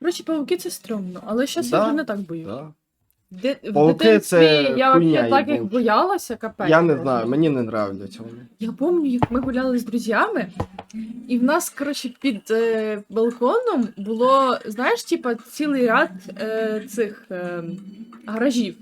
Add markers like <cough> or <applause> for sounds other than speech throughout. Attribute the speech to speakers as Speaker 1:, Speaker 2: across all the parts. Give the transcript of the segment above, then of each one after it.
Speaker 1: Коротше, павуки це стрьомно, але зараз
Speaker 2: Да,
Speaker 1: я вже не так боюсь.
Speaker 2: Да.
Speaker 1: Де, в
Speaker 2: Павуки
Speaker 1: дитинстві
Speaker 2: це
Speaker 1: я
Speaker 2: хуйня
Speaker 1: взагалі так їх
Speaker 2: їбуча.
Speaker 1: боялася, капець.
Speaker 2: Я не
Speaker 1: просто.
Speaker 2: знаю, мені не нравляться вони.
Speaker 1: Я пам'ятаю, як ми гуляли з друзями, і в нас, коротше, під е, балконом було, знаєш, типа, цілий ряд е, цих е, гаражів.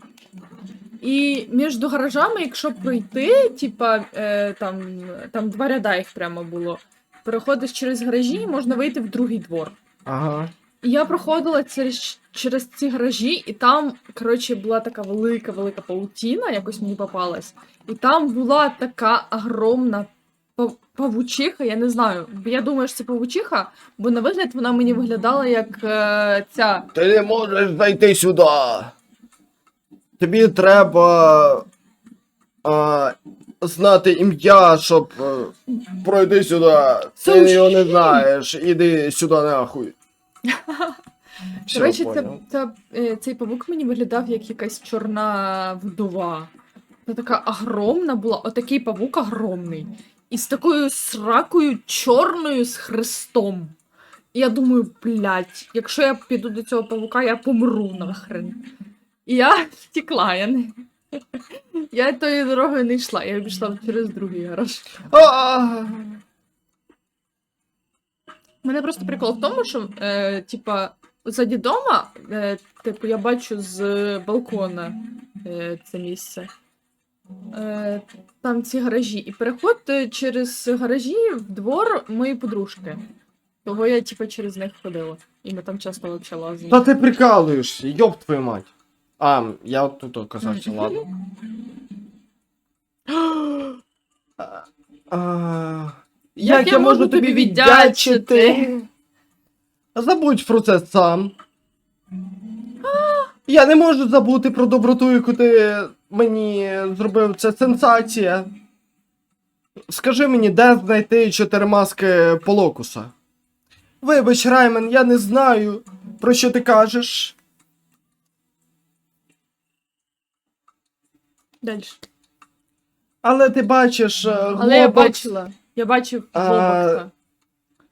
Speaker 1: І між гаражами, якщо пройти, типа, е, там, там два ряда їх прямо було. Переходиш через гаражі, можна вийти в другий двор.
Speaker 2: Ага.
Speaker 1: Я проходила через, через ці гаражі, і там, коротше, була така велика, велика паутіна, якось мені попалась. І там була така огромна павучиха, я не знаю. Я думаю, що це павучиха, бо на вигляд вона мені виглядала як е, ця.
Speaker 2: Ти не можеш зайти сюди. Тобі треба а, знати ім'я, щоб е, пройти сюди. Ти його не знаєш. Іди сюди нахуй.
Speaker 1: Це,
Speaker 2: понял.
Speaker 1: це, е, цей павук мені виглядав як якась чорна вдова. Вона така огромна була, отакий павук огромний. І з такою сракою чорною з хрестом. І я думаю, блядь, якщо я піду до цього павука, я помру нахрен. І я втекла, я не. <laughs> Я тою дорогою не йшла, я пішла через другий гараж. Мене просто прикол в тому, що, е, типа, ззаді дома, е, типу, я бачу з балкона е, це місце. Е, там ці гаражі. І переход е, через гаражі в двор моєї подружки. Того я, типа, через них ходила. І ми там часто вообще лазили.
Speaker 2: Та ти прикалуєшся, йоб твою мать. А, я от тут оказався, ладно. <laughs> А, а, Як я можу тобі віддячити? Забудь про це сам. Я не можу забути про доброту, яку ти мені зробив. Це сенсація. Скажи мені, де знайти чотири маски Полокуса? Вибач, Раймен, я не знаю, про що ти кажеш.
Speaker 1: Далі.
Speaker 2: Але ти бачиш, е,
Speaker 1: Але я бачила. Я бачив
Speaker 2: А,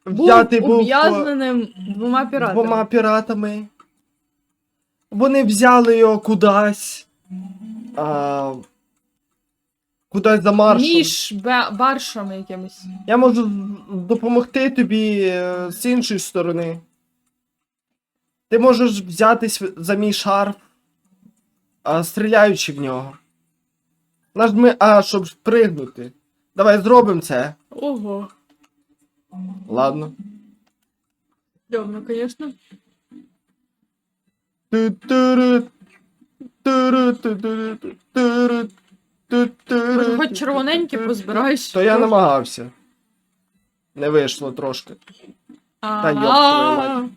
Speaker 2: взятий
Speaker 1: Був
Speaker 2: був е,
Speaker 1: ув'язненим двома піратами.
Speaker 2: двома піратами. Вони взяли його кудись. А, кудись за маршем.
Speaker 1: Між баршами якимись.
Speaker 2: Я можу допомогти тобі е, з іншої сторони. Ти можеш взятись за мій шарф, а, стріляючи в нього. Нажми А, щоб спригнути. Давай зробимо це.
Speaker 1: Ого.
Speaker 2: Ладно.
Speaker 1: Дьомно,
Speaker 2: ту-туру.
Speaker 1: Може, хоч червоненькі позбираєш.
Speaker 2: То я намагався. Не вийшло трошки. Та йоп твою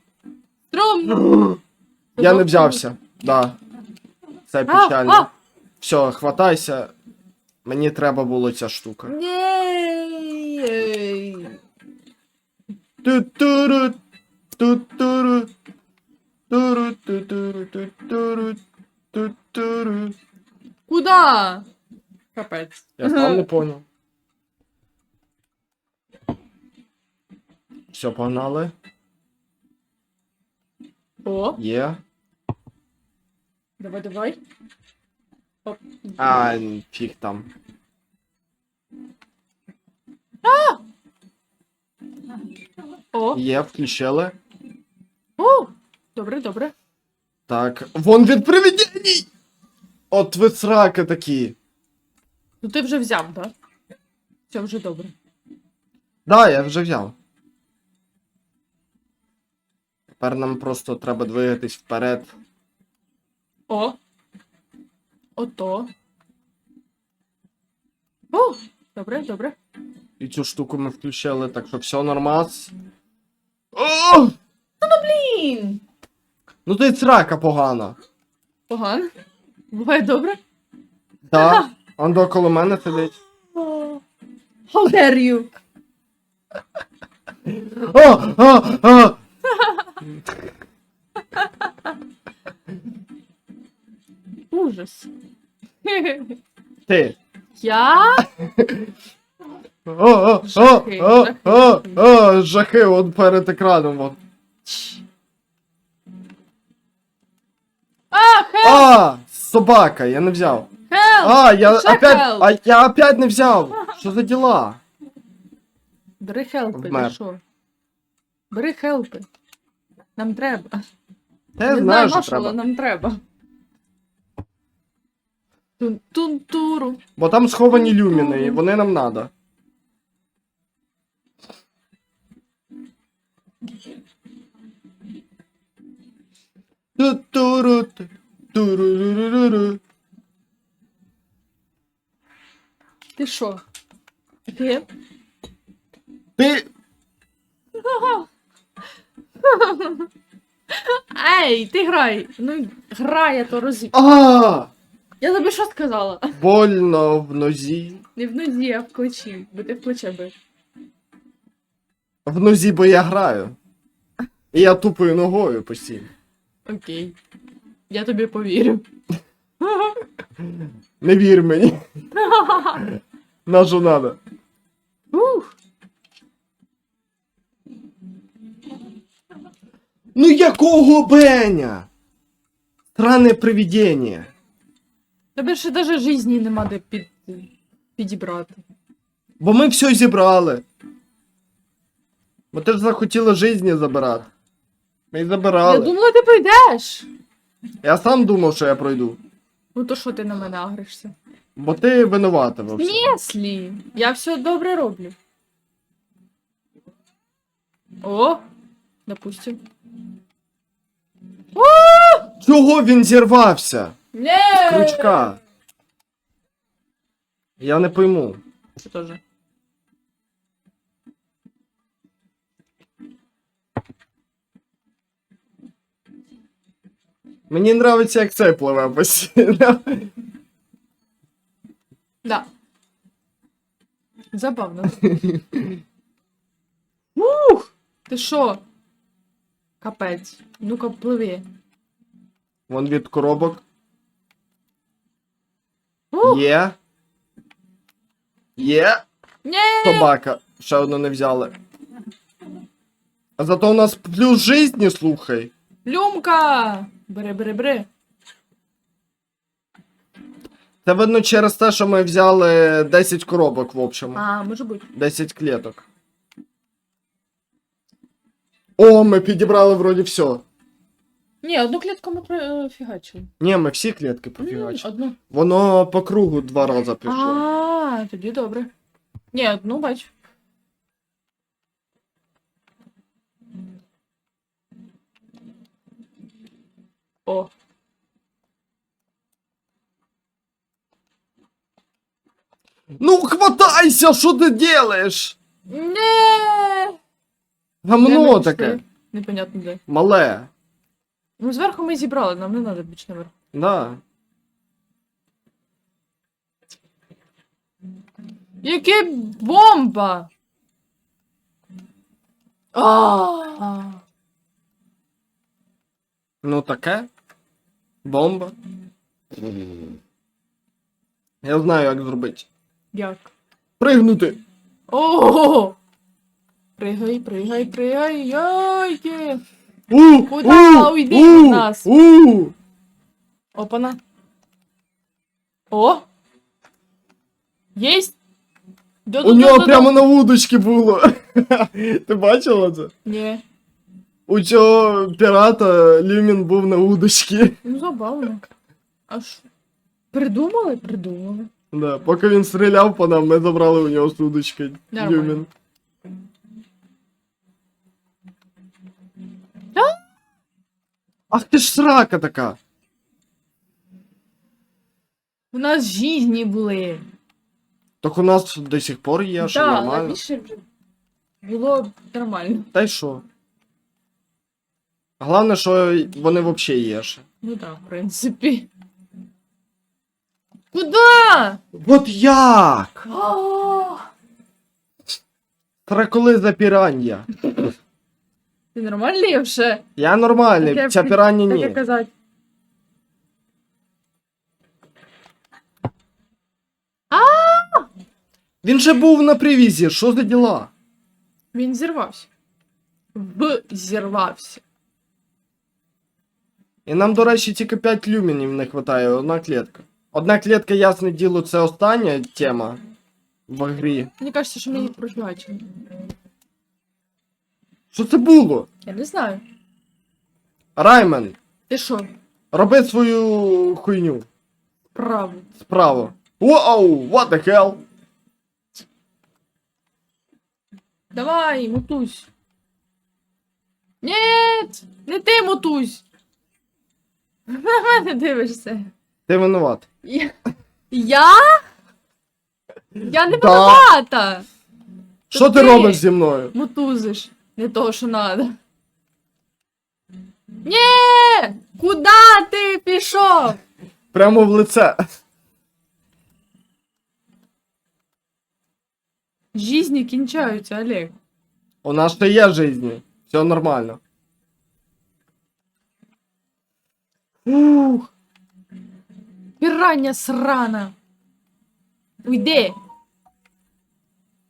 Speaker 1: Стрьомно.
Speaker 2: Я не взявся. Да. Це печально. Все, хватайся. Мені треба було ця штука.
Speaker 1: Ні. Куда? Капець.
Speaker 2: Я сам не понял. Все, погнали.
Speaker 1: О,
Speaker 2: Є.
Speaker 1: давай, давай. Оп.
Speaker 2: А, фіг там.
Speaker 1: О,
Speaker 2: Є, включили.
Speaker 1: о, добре, добре.
Speaker 2: Так. Вон від привидений! От ви сраки такі.
Speaker 1: Ну ти вже взяв, так? Да? Все вже добре.
Speaker 2: Да, я вже взяв. Тепер нам просто треба двигатись вперед.
Speaker 1: О. Ото. О, добре, добре.
Speaker 2: І цю штуку ми включили, так що все нормас. О!
Speaker 1: Блін.
Speaker 2: Ну ти срака погана.
Speaker 1: Погано. Буває добре.
Speaker 2: Так? Он до коло мене сидить.
Speaker 1: How dare you?
Speaker 2: О! О! О!
Speaker 1: Ужас.
Speaker 2: Ти.
Speaker 1: Я? <laughs>
Speaker 2: О, о, о, о, о, жахи, от перед екраном. От. А, собака, я не взяв.
Speaker 1: Хелп!
Speaker 2: А, я
Speaker 1: Ще
Speaker 2: опять,
Speaker 1: хелп.
Speaker 2: а я опять не взяв. Що за діла?
Speaker 1: Бери хелпи,
Speaker 2: Вмер.
Speaker 1: ти що? Бери хелпи. Нам треба.
Speaker 2: Та я
Speaker 1: не
Speaker 2: знаю,
Speaker 1: знаю,
Speaker 2: що
Speaker 1: на але
Speaker 2: треба.
Speaker 1: нам треба. Тун-тун-туру.
Speaker 2: Бо там сховані люміни, і вони нам надо.
Speaker 1: Ти що? Ти?
Speaker 2: Ти.
Speaker 1: Ей, ти грай! Ну, грай, я то розі.
Speaker 2: А!
Speaker 1: Я тобі що сказала?
Speaker 2: Больно в нозі.
Speaker 1: Не в нозі, а в плечі, бо ти в плече бив.
Speaker 2: В нозі, бо я граю. І я тупою ногою постійно.
Speaker 1: Окей. Я тобі повірю.
Speaker 2: Не вір мені. На що надо.
Speaker 1: Ух,
Speaker 2: Ну якого Беня? Странне привидення.
Speaker 1: Тебе ще навіть житті нема де під... підібрати.
Speaker 2: Бо ми все зібрали. Бо ти ж захотіла житті забирати. Ми й
Speaker 1: Я думала, ти прийдеш.
Speaker 2: Я сам думав, що я пройду.
Speaker 1: Ну то що ти на мене агришся?
Speaker 2: Бо ти винувата во всьому.
Speaker 1: Міслі! Я все добре роблю. О! Допустим. О!
Speaker 2: Чого він зірвався?
Speaker 1: Не!
Speaker 2: З крючка. Я не пойму.
Speaker 1: Це теж.
Speaker 2: Мені нравиться, як цей пливе постійно.
Speaker 1: Да. Забавно. Ух! Ти що? Капець. Ну-ка, пливи.
Speaker 2: Вон від коробок.
Speaker 1: Ух!
Speaker 2: Є. Є.
Speaker 1: Ні!
Speaker 2: Собака. Ще одну не взяли. А зато у нас плюс жизни, слухай.
Speaker 1: Люмка! Бери, бери, бери.
Speaker 2: Це видно через те, що ми взяли 10 коробок в общому.
Speaker 1: А, може бути.
Speaker 2: 10 клеток. О, ми підібрали вроді все.
Speaker 1: Ні, одну клітку ми профігачили.
Speaker 2: Ні, ми всі клітки пофігачили.
Speaker 1: Одну.
Speaker 2: Воно по кругу два рази пішло.
Speaker 1: А, тоді добре. Ні, одну бач. О,
Speaker 2: Ну, хватайся, що ти делаєш?
Speaker 1: не.
Speaker 2: Гамно таке.
Speaker 1: Непонятно де.
Speaker 2: Мале.
Speaker 1: Ну, зверху ми зібрали, нам не треба більше наверх.
Speaker 2: Да.
Speaker 1: Яке бомба! А!
Speaker 2: Ну таке. Бомба. Я знаю, як зробити.
Speaker 1: Як?
Speaker 2: Пригнути.
Speaker 1: О! Пригай, пригай, пригай, яйки!
Speaker 2: У,
Speaker 1: Куда? Уйди
Speaker 2: у,
Speaker 1: від нас.
Speaker 2: У.
Speaker 1: Опана. О! Єсть!
Speaker 2: У нього прямо на вудочці було. <laughs> Ти бачила це?
Speaker 1: Ні.
Speaker 2: У цього пірата Люмін був на удочці.
Speaker 1: Ну забавно. А що? Придумали? Придумали.
Speaker 2: Да, поки він стріляв по нам, ми забрали у нього з удочки.
Speaker 1: Нормально.
Speaker 2: Люмін. Ах ти ж срака така.
Speaker 1: У нас жизні були.
Speaker 2: Так у нас до сих пор є, що
Speaker 1: Так,
Speaker 2: нормально.
Speaker 1: раніше було нормально.
Speaker 2: Та й що? Головне, що вони взагалі є ще.
Speaker 1: Ну так, в принципі. Куда?
Speaker 2: От як?
Speaker 1: О,
Speaker 2: Треколи за пірання.
Speaker 1: Ти нормальний вже?
Speaker 2: Я нормальний,
Speaker 1: Таке
Speaker 2: ця
Speaker 1: при-
Speaker 2: пірання
Speaker 1: Таке
Speaker 2: ні.
Speaker 1: казати.
Speaker 2: Він же був на привізі, що за діла?
Speaker 1: Він зірвався. В зірвався.
Speaker 2: І нам, до речі, тільки 5 люмінів не вистачає, одна клітка. Одна клітка, ясне діло, це остання тема в грі.
Speaker 1: Мені кажеться, що ми її просвячимо.
Speaker 2: Що це було?
Speaker 1: Я не знаю.
Speaker 2: Раймен,
Speaker 1: Ти що?
Speaker 2: роби свою хуйню.
Speaker 1: Право.
Speaker 2: Справа. Воу, what the hell?
Speaker 1: Давай, мотусь. Нет! Не ти мотусь! На мене дивишся.
Speaker 2: Ти винуват.
Speaker 1: Я? Я? Не
Speaker 2: Да.
Speaker 1: винувата!
Speaker 2: Що ти робиш зі мною?
Speaker 1: Мотузиш. Не того, що надо. Ні! Куда ти пішов?
Speaker 2: Прямо в лице.
Speaker 1: Жизни кінчаються, Олег.
Speaker 2: У нас ще є жизни. Все нормально.
Speaker 1: Ух. Пірання срана. Уйди.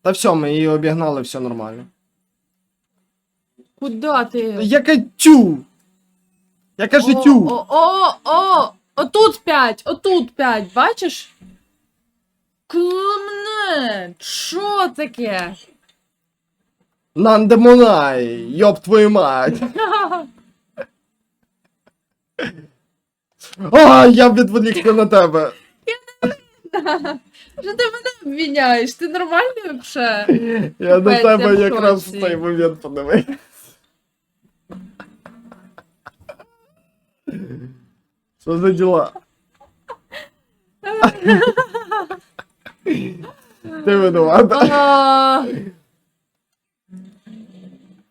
Speaker 2: Та все, ми її обігнали, все нормально.
Speaker 1: Куда ти?
Speaker 2: Яка тю? Яка
Speaker 1: О,
Speaker 2: життю?
Speaker 1: О, о, о, отут п'ять, отут п'ять, бачиш? Клумне, що таке?
Speaker 2: Нандемонай, йоб твою мать. <laughs> <laughs> А, я відволікся на тебе.
Speaker 1: Що <laughs> ти мене обвиняєш? Ти нормальний взагалі?
Speaker 2: Я на
Speaker 1: Капець,
Speaker 2: тебе
Speaker 1: я в
Speaker 2: якраз в
Speaker 1: шоці.
Speaker 2: цей момент подивився. Що за діла? Ти винувата. <laughs>
Speaker 1: А.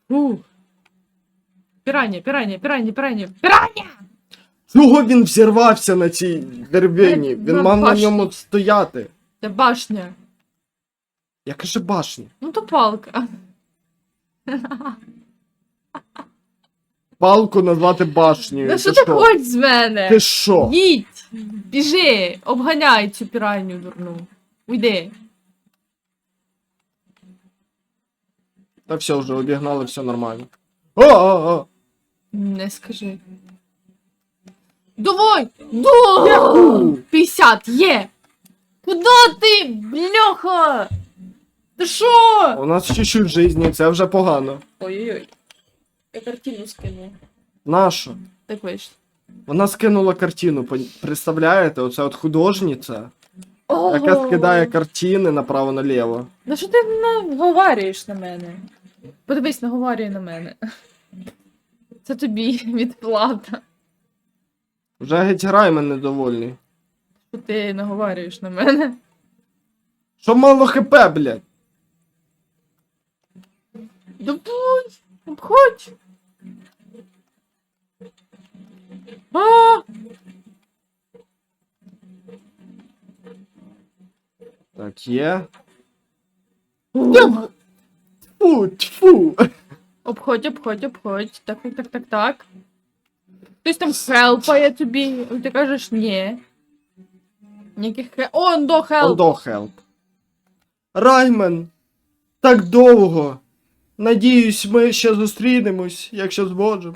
Speaker 1: Ух. Пірання, пірання, пірання, пірання, пірання!
Speaker 2: Чого він взірвався на цій деревині? Він
Speaker 1: На
Speaker 2: мав на
Speaker 1: башні.
Speaker 2: ньому стояти.
Speaker 1: Це башня.
Speaker 2: Яка же башня?
Speaker 1: Ну то палка.
Speaker 2: Палку назвати башнею.
Speaker 1: Ну що
Speaker 2: Ти
Speaker 1: ти хочеш з мене?
Speaker 2: Ти що?
Speaker 1: Їдь! Біжи! Обганяй цю піранню дурну. Уйди.
Speaker 2: Та все вже обігнали, все нормально. О, о, о.
Speaker 1: Не скажи. Давай! Да! 50 є! Куда ти, бляха? Ти що?
Speaker 2: У нас чуть-чуть жизни, це вже погано.
Speaker 1: Ой-ой-ой. Я картину скину.
Speaker 2: Нащо?
Speaker 1: Так вийшло.
Speaker 2: Вона скинула картину, пон- представляєте? Оце от художниця,
Speaker 1: Ого!
Speaker 2: яка скидає картини направо-наліво.
Speaker 1: Ну що ти наговарюєш на мене? Подивись, наговарюй на мене. Це тобі <laughs> відплата.
Speaker 2: Вже геть Раймен недовольний.
Speaker 1: Що ти наговарюєш на мене.
Speaker 2: Що мало хп, блядь?
Speaker 1: Давай, обходь. А!
Speaker 2: Так, є. Тьфу, тьфу.
Speaker 1: Обходь, обходь, обходь. Так, так, так, так, так. Хтось там хелпає тобі, і ти кажеш ні. Ніяких хел... О, до хелп!
Speaker 2: Ондо хелп. Раймен! Так довго. Надіюсь, ми ще зустрінемось, якщо зможемо.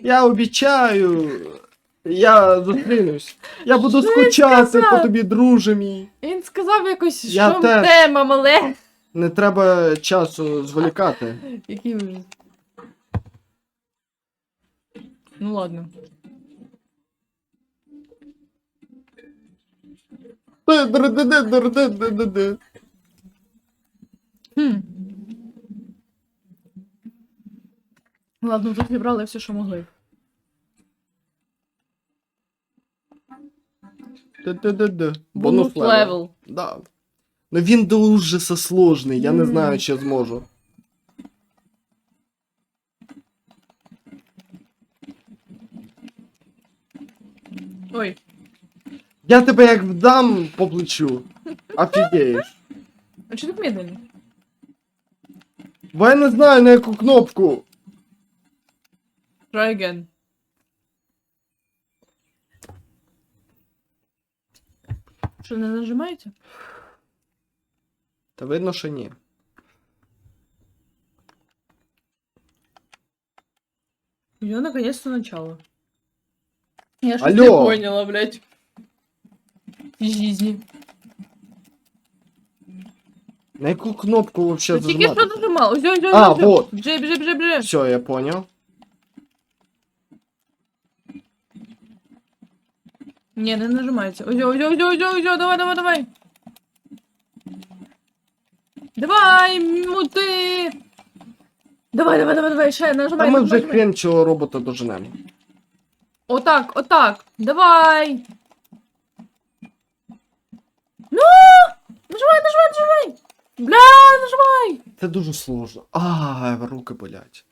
Speaker 2: Я обіцяю. Я зустрінусь. Я буду
Speaker 1: Що він
Speaker 2: скучати по тобі, друже мій.
Speaker 1: Він сказав якось,
Speaker 2: Я
Speaker 1: що
Speaker 2: теж.
Speaker 1: тема мале.
Speaker 2: Не треба часу зволікати.
Speaker 1: Який ужас. Ну ладно. Хм. Ладно, вже зібрали все, що могли. Бонус левел.
Speaker 2: Да. Ну він дуже сосложний, я не знаю, чи зможу.
Speaker 1: Ой.
Speaker 2: Я тебе як вдам по плечу. Офігеєш.
Speaker 1: А чого так медленно?
Speaker 2: Бо я не знаю на яку кнопку.
Speaker 1: Try again. Що, не нажимаєте?
Speaker 2: Та видно, що ні.
Speaker 1: Я наконец-то начало. Я что не поняла, блядь. Жизни.
Speaker 2: На яку кнопку вообще
Speaker 1: Ты тільки що нажимал. Ось, ось,
Speaker 2: А,
Speaker 1: ось.
Speaker 2: вот.
Speaker 1: Бжи, бжи, бжи, бжи.
Speaker 2: Все, я понял.
Speaker 1: Не, не. Ось, ось, ось, ось, ось, ось, давай, давай, давай. Давай, мути. Давай, давай, давай, давай, ще нажимай.
Speaker 2: ми
Speaker 1: нажимай,
Speaker 2: вже
Speaker 1: нажимай.
Speaker 2: хрен цього робота доженемо.
Speaker 1: Отак, отак. Давай. Ну! Нажимай, нажимай, нажимай. Бля, нажимай.
Speaker 2: Це дуже сложно. А, руки болять.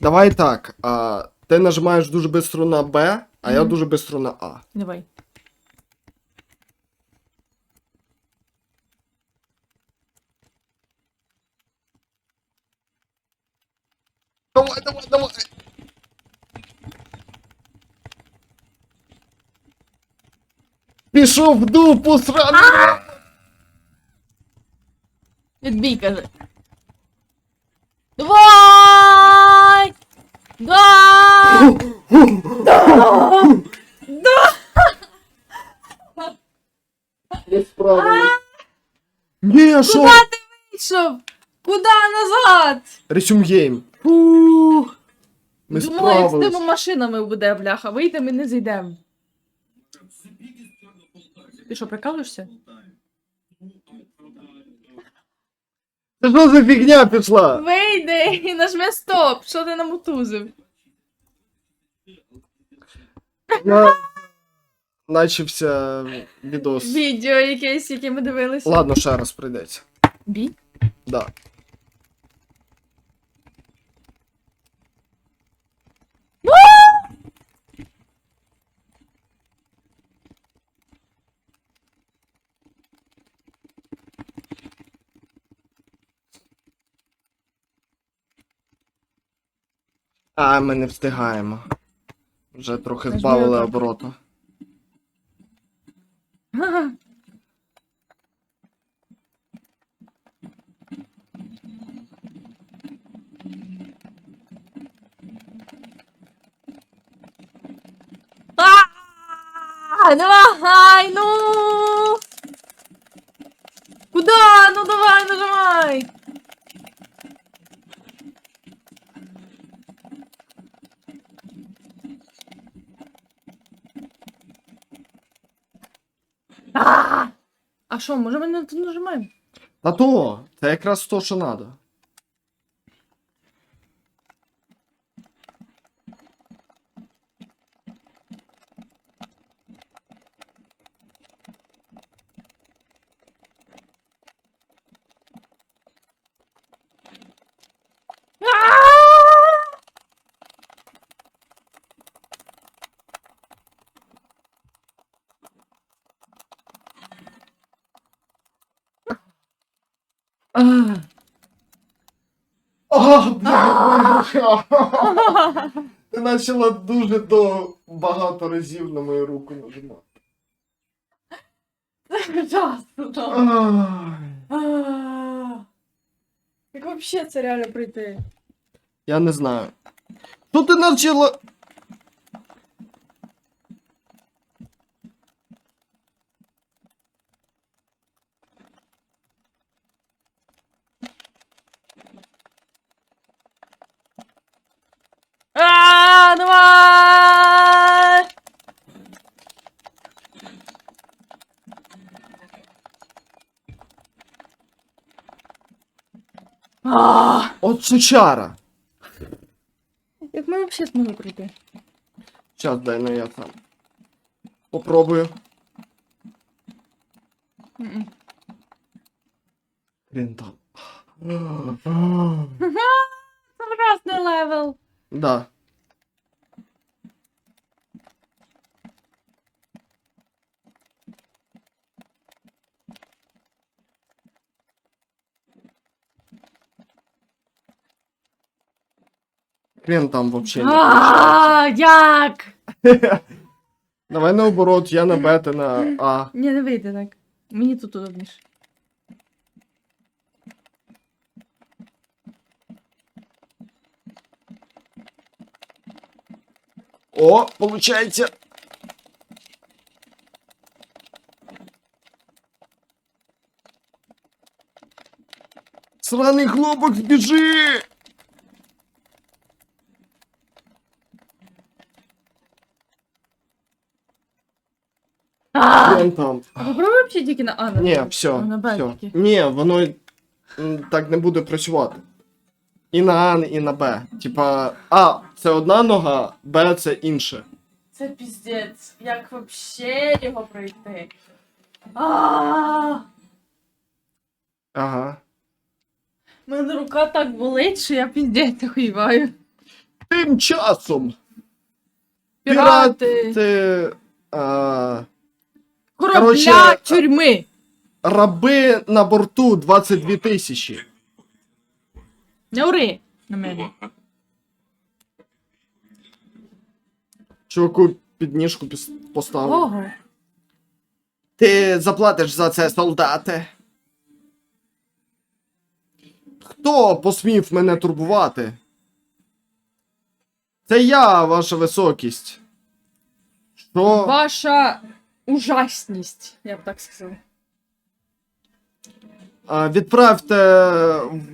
Speaker 2: Давай так. А, ти нажимаєш дуже швидко на Б, а я дуже швидко на А.
Speaker 1: Давай.
Speaker 2: Давай, давай, давай. Пішов в дупу сраний.
Speaker 1: Відбій, каже. Давай! Да!
Speaker 2: Не справились. Ні, що?
Speaker 1: Куда ти вийшов? Куда назад?
Speaker 2: Resume game.
Speaker 1: Фух.
Speaker 2: Ми
Speaker 1: Думала, як з
Speaker 2: справились.
Speaker 1: тими машинами буде, бляха. Вийти ми не зайдемо. Ти що, прикалуєшся?
Speaker 2: Це що за фігня пішла?
Speaker 1: Вийди і нажми стоп. Що ти намутузив?
Speaker 2: Я Начався відос.
Speaker 1: Відео якесь, яке ми дивилися.
Speaker 2: Ладно, ще раз прийдеться.
Speaker 1: Бі?
Speaker 2: Да. А, ми не встигаємо. Вже трохи збавили обороту.
Speaker 1: Ага. А, Давай, ну! Куда? Ну давай, нажимай! А! А що, може ми не нажимаємо?
Speaker 2: Та то, це якраз то, що треба.
Speaker 1: А.
Speaker 2: О, бля, <laughs> Ти почала дуже до багато разів на мою руку нажимати.
Speaker 1: Так.
Speaker 2: Ай.
Speaker 1: А. Як вообще це реально прийти?
Speaker 2: Я не знаю. Тут ти навчила?
Speaker 1: А, давай! А,
Speaker 2: От сучара.
Speaker 1: як ми вообще змогли прийти?
Speaker 2: Сейчас дай ну я сам. Попробую. Хрен там.
Speaker 1: Прекрасний левел.
Speaker 2: Да. Хрен там вообще не.
Speaker 1: А, як? <laughs>
Speaker 2: Давай наоборот, я на Б, ти на А.
Speaker 1: Ні, не вийде так. Мені тут удобніше.
Speaker 2: О, получається. Сраний хлопок, збіжи!
Speaker 1: А!
Speaker 2: Вон там.
Speaker 1: А попробуй взагалі тільки на А.
Speaker 2: Ні,
Speaker 1: нажати.
Speaker 2: все.
Speaker 1: А, на Б
Speaker 2: все.
Speaker 1: тільки.
Speaker 2: Ні, воно м, так не буде працювати. І на А, і на Б. Типа, А це одна нога, Б це інша.
Speaker 1: Це піздець. Як вообще його пройти? А!
Speaker 2: Ага.
Speaker 1: У мене рука так болить, що я піздець охуєваю.
Speaker 2: Тим часом
Speaker 1: Пірати!
Speaker 2: ти. А,
Speaker 1: Корабля
Speaker 2: короче,
Speaker 1: тюрми!
Speaker 2: раби на борту 22 тисячі.
Speaker 1: Не ури на мене.
Speaker 2: Чуваку підніжку піс- поставив.
Speaker 1: Ого.
Speaker 2: Ти заплатиш за це, солдати. Хто посмів мене турбувати? Це я, ваша високість. Що?
Speaker 1: Ваша ужасність, я б так сказала.
Speaker 2: А, Відправте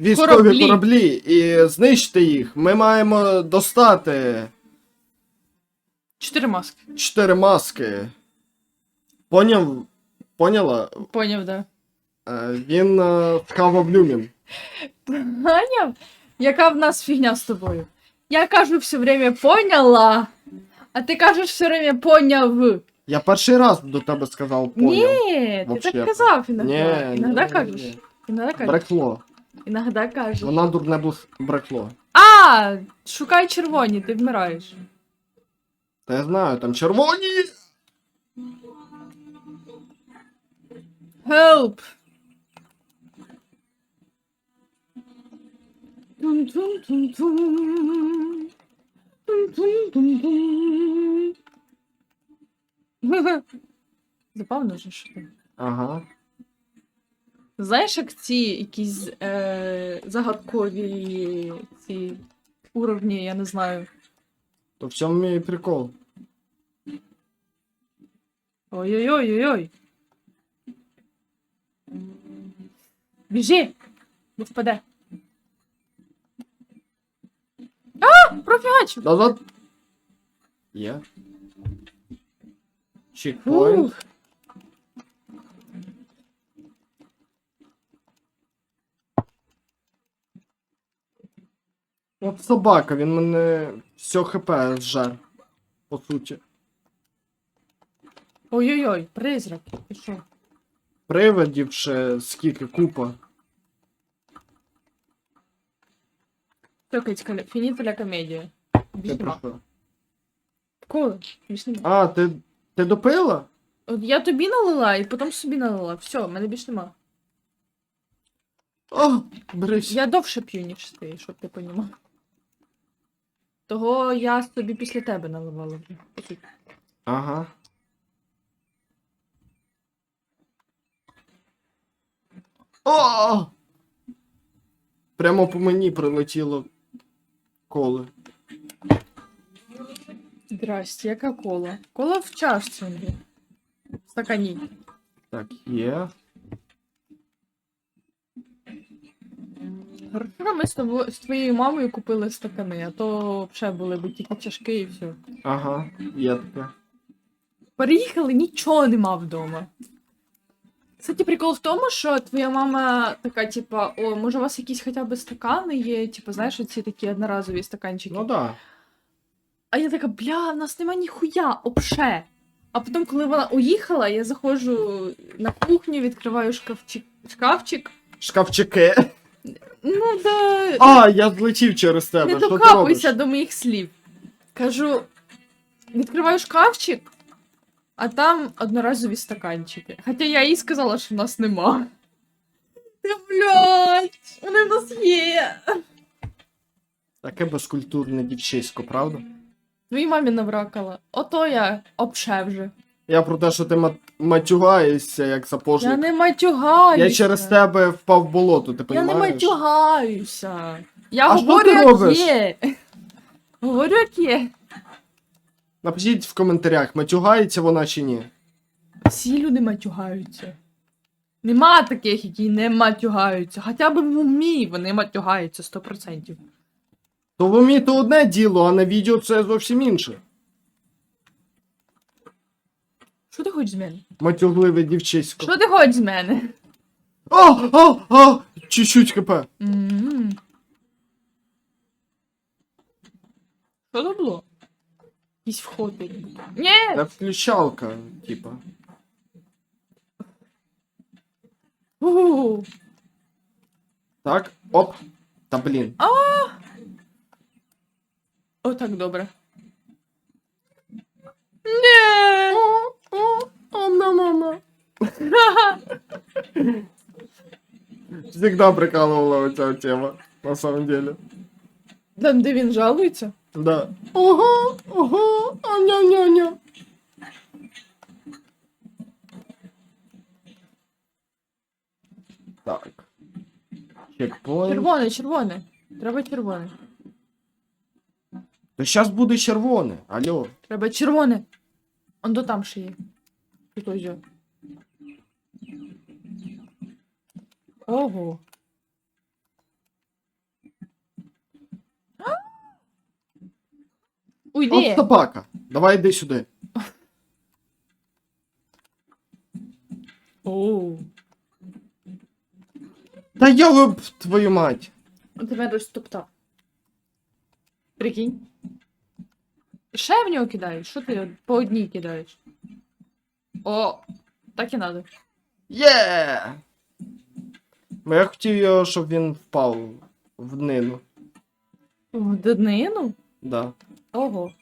Speaker 2: військові
Speaker 1: Кораблі.
Speaker 2: кораблі. і знищте їх. Ми маємо достати
Speaker 1: Чотири маски.
Speaker 2: чотири маски. Поняв? Поняла?
Speaker 1: Поняв, да.
Speaker 2: Е, Він е, Блюмін.
Speaker 1: Поняв? Яка в нас фігня з тобою? Я кажу все время поняла, а ти кажеш все время поняв.
Speaker 2: Я перший раз до тебе сказав поняв.
Speaker 1: Ні, ти так казав іноді.
Speaker 2: Ні,
Speaker 1: Іногда
Speaker 2: ні,
Speaker 1: кажеш. Іногда кажеш.
Speaker 2: Брекло.
Speaker 1: Іногда кажеш.
Speaker 2: Вона дурне бус- брекло.
Speaker 1: А, шукай червоні, ти вмираєш.
Speaker 2: Та я знаю, там червоні.
Speaker 1: Help! Тум-тум-тум-тум. Тум-тум-тум-тум. <laughs> Забавно же, що ти.
Speaker 2: Ага.
Speaker 1: Знаєш, як ці якісь е, загадкові ці уровні, я не знаю.
Speaker 2: То в цьому мій прикол.
Speaker 1: Ой-ой-ой-ой-ой. Біжи! Не впаде. А! Профігач!
Speaker 2: Назад. Є. Чекпоінт. От собака, він мене все хп зжер. По суті.
Speaker 1: Ой-ой-ой, призрак. Ти що?
Speaker 2: Привидів ще скільки купа.
Speaker 1: Токать, фінітеля комедія.
Speaker 2: Ти про що?
Speaker 1: Коли?
Speaker 2: А, ти. Ти допила?
Speaker 1: От я тобі налила і потім собі налила. Все, в мене більш нема.
Speaker 2: О, берись.
Speaker 1: Я довше п'ю, ніж ти, щоб ти понімав. Того я собі після тебе наливала вже.
Speaker 2: Ага. О! Прямо по мені прилетіло коле.
Speaker 1: Здрасте, яка кола? Кола в чашці. В стакані.
Speaker 2: Так, є.
Speaker 1: Хорошо, ми з тобою з твоєю мамою купили стакани, а то взагалі були б тільки чашки і все.
Speaker 2: Ага, є таке.
Speaker 1: Переїхали, нічого нема вдома. Кстати, прикол в тому, що твоя мама така, типа, о, може, у вас якісь хоча б стакани є, типу, знаєш, оці такі одноразові стаканчики.
Speaker 2: Ну да.
Speaker 1: А я така, бля, в нас нема ніхуя, обше. А потім, коли вона уїхала, я заходжу на кухню, відкриваю шкафчик. шкафчик.
Speaker 2: Шкафчики.
Speaker 1: Ну да.
Speaker 2: А, я злетів через тебе.
Speaker 1: не
Speaker 2: Що ти робиш?
Speaker 1: докапуйся до моїх слів. Кажу, відкриваю шкафчик, а там одноразові стаканчики. Хоча я їй сказала, що в нас нема. Та блядь, вони в нас є.
Speaker 2: Таке безкультурне дівчисько, правда?
Speaker 1: Твоїй мамі навракала. Ото я обше вже.
Speaker 2: Я про те, що ти мат- матюгаєшся, як
Speaker 1: Я не матюгаюся.
Speaker 2: Я через тебе впав в болото, ти
Speaker 1: Я не
Speaker 2: розумієш?
Speaker 1: матюгаюся. Я
Speaker 2: А що
Speaker 1: говорю,
Speaker 2: ти
Speaker 1: як
Speaker 2: робиш?
Speaker 1: є. Говорю, як є.
Speaker 2: Напишіть в коментарях, матюгається вона чи ні.
Speaker 1: Всі люди матюгаються. Нема таких, які не матюгаються. Хоча б в умі вони матюгаються 100%.
Speaker 2: То в умі то одне діло, а на відео це зовсім інше.
Speaker 1: Що ти хочеш з мене?
Speaker 2: Матюгливе дівчисько.
Speaker 1: Що ти хочеш з мене?
Speaker 2: А, а, а, чуть-чуть хп.
Speaker 1: М. Що це було? Якийсь вход. який. Ні!
Speaker 2: Це включалка, типа.
Speaker 1: У.
Speaker 2: Так, оп. Та блін.
Speaker 1: О, так добре. Ні!
Speaker 2: О, мама. Всегда прикалывала эта тема, на самом деле.
Speaker 1: Там, де він жалується?
Speaker 2: Да. Ого, ого, а ня ня ня Так. Чекпоінт.
Speaker 1: Червоне, червоне. Треба червоне.
Speaker 2: То зараз буде червоне. Алло.
Speaker 1: Треба червоне. Он до там ще є. Тут ось. Ого. Уйди.
Speaker 2: От собака. Давай йди сюди.
Speaker 1: Оу.
Speaker 2: Та я б твою мать.
Speaker 1: Он тебе розтоптав. Прикинь. Ще в нього кидаєш? Що ти по одній кидаєш? О, так і надо.
Speaker 2: Є! Бо я хотів його, щоб він впав в днину.
Speaker 1: В днину?
Speaker 2: Да.
Speaker 1: Ого.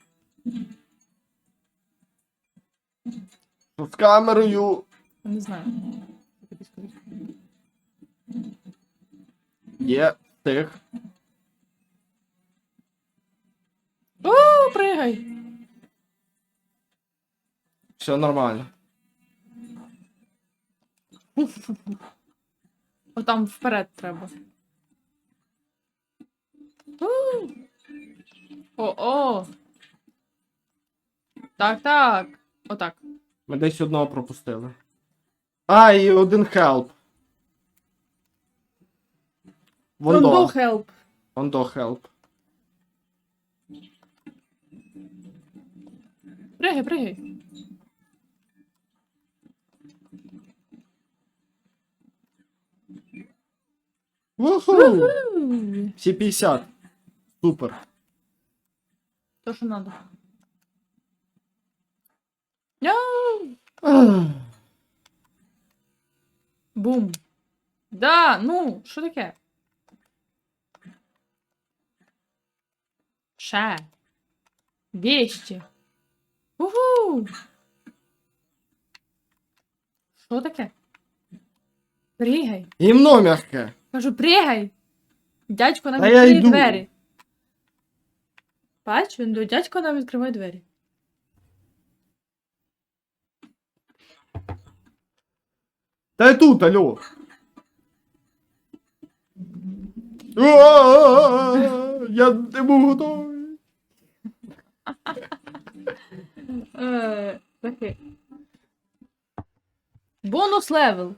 Speaker 2: З камерою.
Speaker 1: Не знаю.
Speaker 2: Є тих.
Speaker 1: О, пригай.
Speaker 2: Все нормально. <laughs>
Speaker 1: О, там вперед треба. О-о. Так, так. Отак.
Speaker 2: Ми десь одного пропустили. А, і один хелп. Вондо.
Speaker 1: help.
Speaker 2: Вондо хелп.
Speaker 1: Пригай, пригай.
Speaker 2: Уху!
Speaker 1: У.
Speaker 2: Всі 50. Супер.
Speaker 1: То, що надо. Бум. Да, ну, що таке? Ще. Вещи. Угу. Що таке? Пригай.
Speaker 2: Гімно м'яке.
Speaker 1: Кажу, пригай. Дядько нам
Speaker 2: Та я
Speaker 1: відкриє
Speaker 2: йду.
Speaker 1: двері. Бач, він до дядько нам відкриває двері.
Speaker 2: Та я тут, алло. А-а-а-а, Я не був готовий. <laughs>
Speaker 1: Е. Бонус левел.